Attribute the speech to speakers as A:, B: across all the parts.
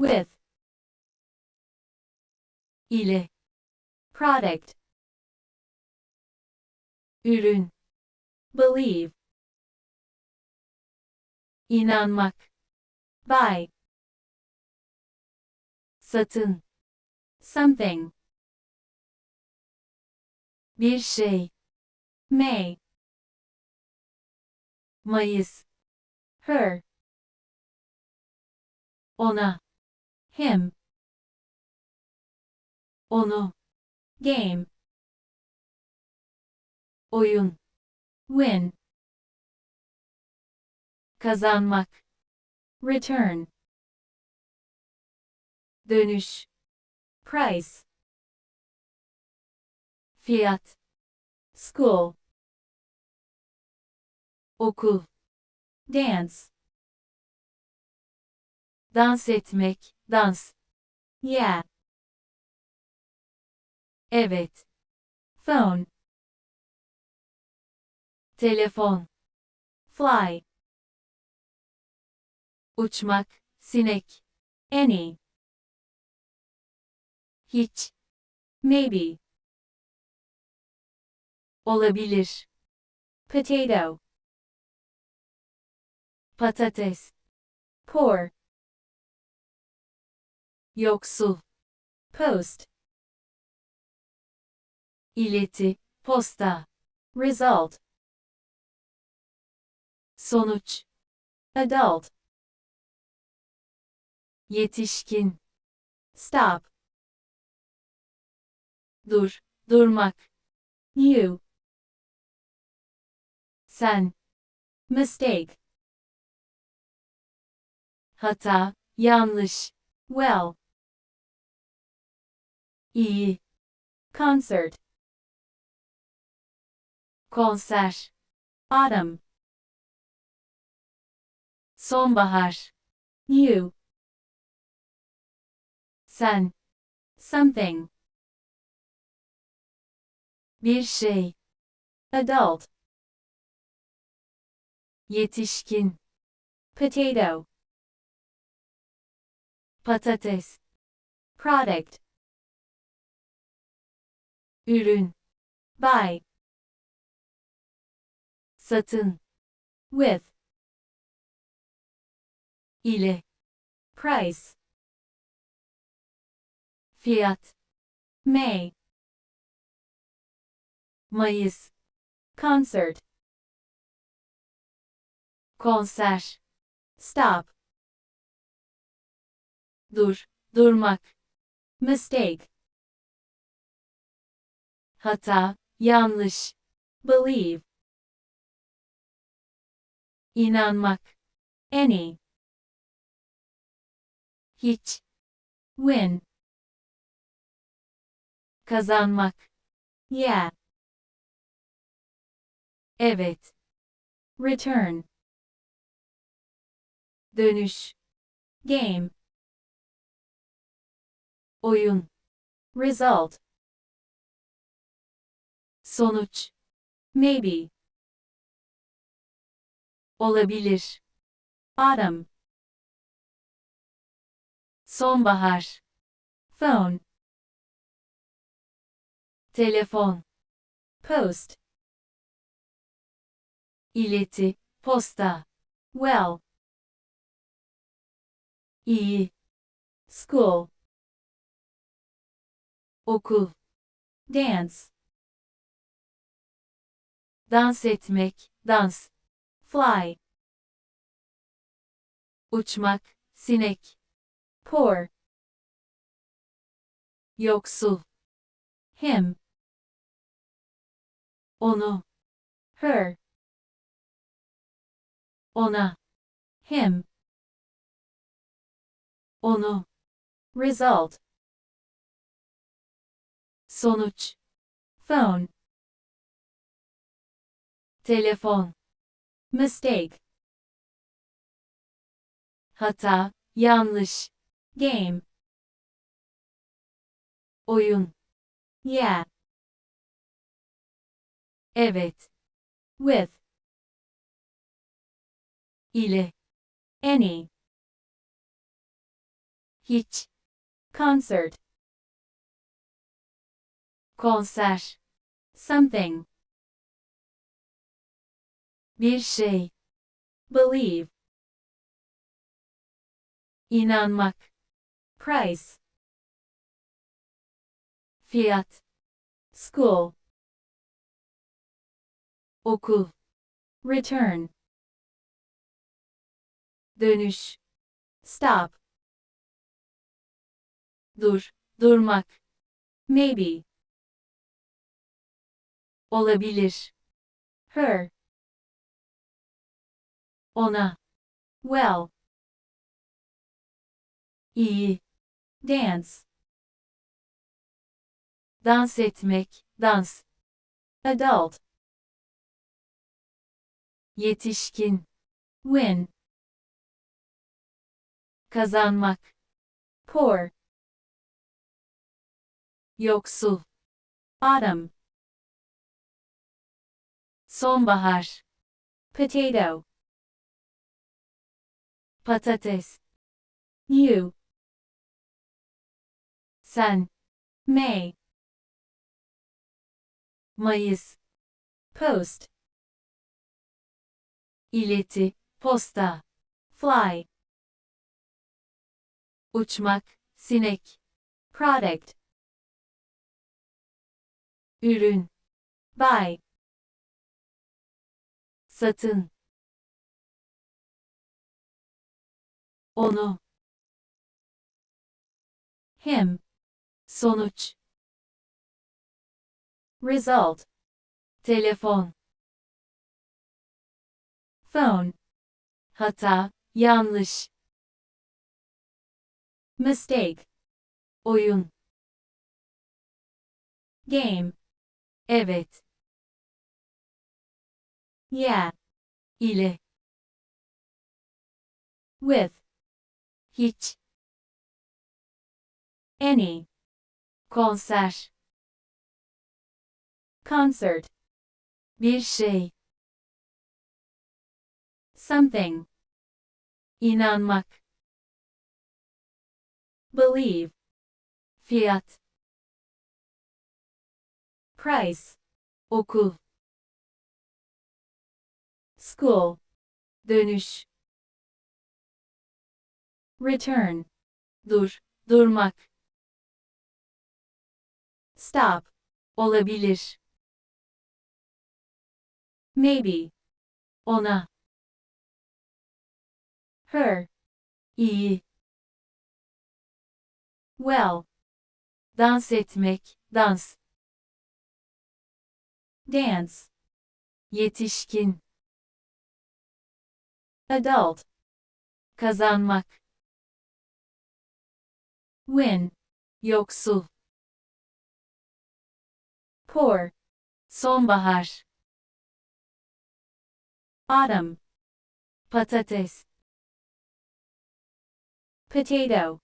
A: with ile product ürün believe inanmak buy satın something bir şey May Mayıs her ona him onu. Game. Oyun. Win. Kazanmak. Return. Dönüş. Price. Fiyat. School. Okul. Dance. Dans etmek dans. Yeah evet. Phone. Telefon. Fly. Uçmak. Sinek. Any. Hiç maybe. Olabilir. Potato. Patates. Poor yoksul. Post. İleti posta. Result. Sonuç. Adult. Yetişkin. Stop. Dur durmak. You. Sen. Mistake. Hata yanlış. Well iyi. Concert konser. Autumn. Sonbahar. You sen. Something. Bir şey. Adult. Yetişkin. Potato. Patates. Product ürün. Buy. Satın. With. İle. Price. Fiyat. May. Mayıs. Concert. Konser. Stop. Dur durmak. Mistake hata yanlış. Believe. İnanmak. Any. Hiç. Win. Kazanmak. Yeah. Evet. Return. Dönüş. Game. Oyun. Result sonuç. Maybe. Olabilir. Autumn. Sonbahar. Phone. Telefon. Post. İleti. Posta. Well. İyi. School. Okul. Dance dans etmek dans fly uçmak sinek poor yoksul him onu her ona him onu result sonuç phone telefon. Mistake. Hata yanlış. Game. Oyun. Yeah. Evet. With. İle. Any. Hiç, concert, konser, something, bir şey, believe, inanmak, price, fiyat, school, okul, return, dönüş, stop, dur, durmak, maybe, olabilir, her, ona, well, iyi, dance, dans etmek, dans, adult, yetişkin, win, kazanmak, poor, yoksul, autumn, sonbahar, potato, patates, you, sen, May, Mayıs, post, ileti, posta, fly, uçmak, sinek, product, ürün, buy, satın, onu, him, sonuç, result, telefon, phone, hata, yanlış, mistake, oyun, game, evet, yeah, ile, with, hiç, any, konser, concert, bir şey, something, inanmak, believe, fiyat, price, okul, school, dönüş, return, dur, durmak, stop, olabilir, maybe, ona, her, iyi, well, dans etmek, dans, dance, yetişkin, adult, kazanmak, win, yoksul, poor, sonbahar, autumn, patates, potato,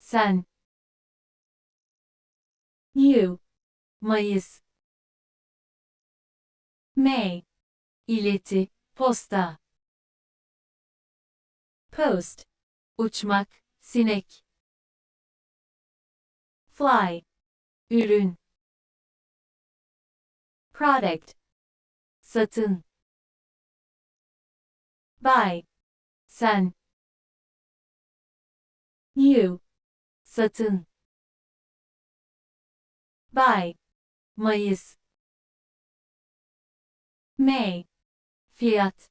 A: sen, you, Mayıs, May, ileti, posta, post, uçmak, sinek, fly, ürün, product, satın, buy, sen, you, satın, buy, Mayıs, May, fiyat,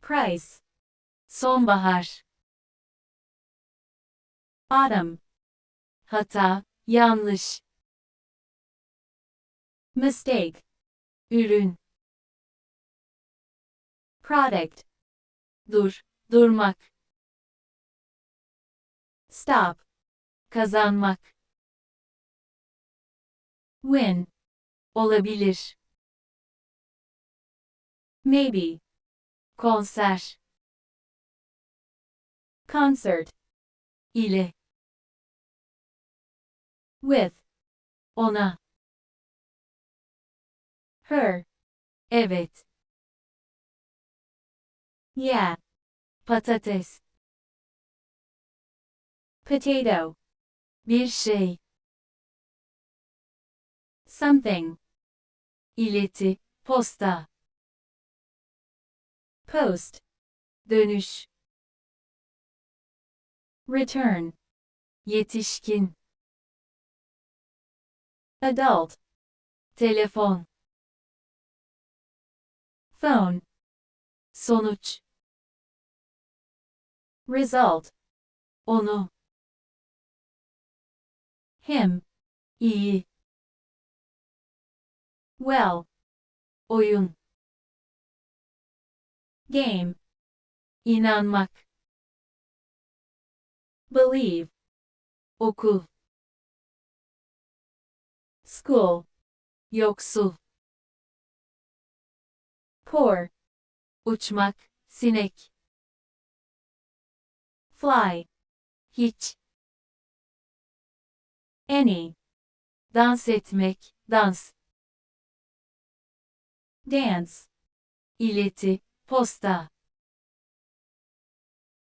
A: price, sonbahar, autumn, hata, yanlış, mistake, ürün, product, dur, durmak, stop, kazanmak, win, olabilir, maybe, konser, concert, ile, with, ona, her, evet, yeah, patates, Potato. Bir şey. Something. İleti, posta. Post. Dönüş. Return. Yetişkin. Adult. Telefon. Phone. Sonuç. Result. Onu. Him. iyi. Well. Oyun. Game. İnanmak. Believe. Okul. School. Yoksul. Poor. Uçmak, sinek. Fly. Hiç. Any. Dans etmek, dans. Dance. İleti, posta.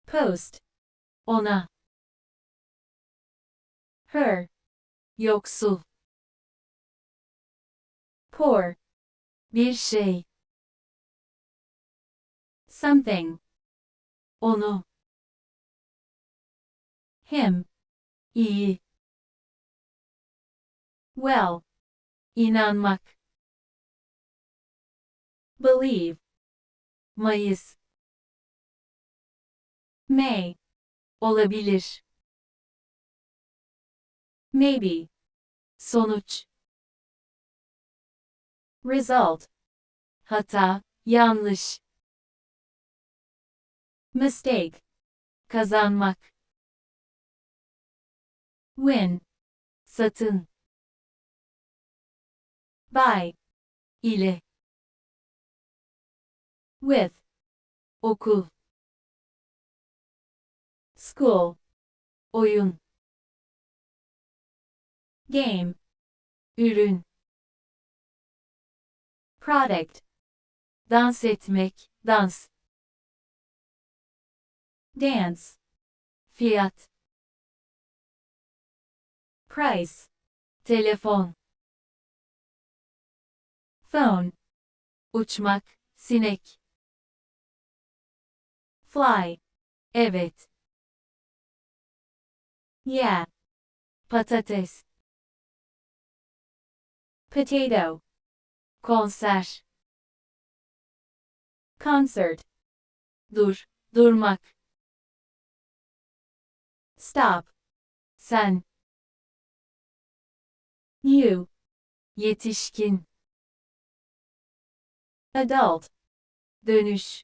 A: Post. Ona. Her. Yoksul. Poor. Bir şey. Something. Onu. Him. iyi. Well. İnanmak. Believe. Mayıs. May. Olabilir. Maybe. Sonuç. Result. Hata, yanlış. Mistake. Kazanmak. Win. Satın. Buy. ile. With. Okul. School. Oyun. Game. Ürün. Product. Dans etmek, dans. Dance. Fiyat. Price. Telefon. Phone. Uçmak, sinek. Fly. Evet. Yeah. Patates. Potato. Konser. Concert. Dur, durmak. Stop. Sen. You. Yetişkin. Adult. Dönüş.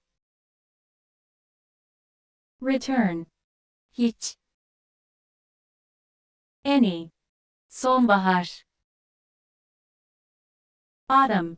A: Return. Hiç. Any. Sonbahar. Autumn.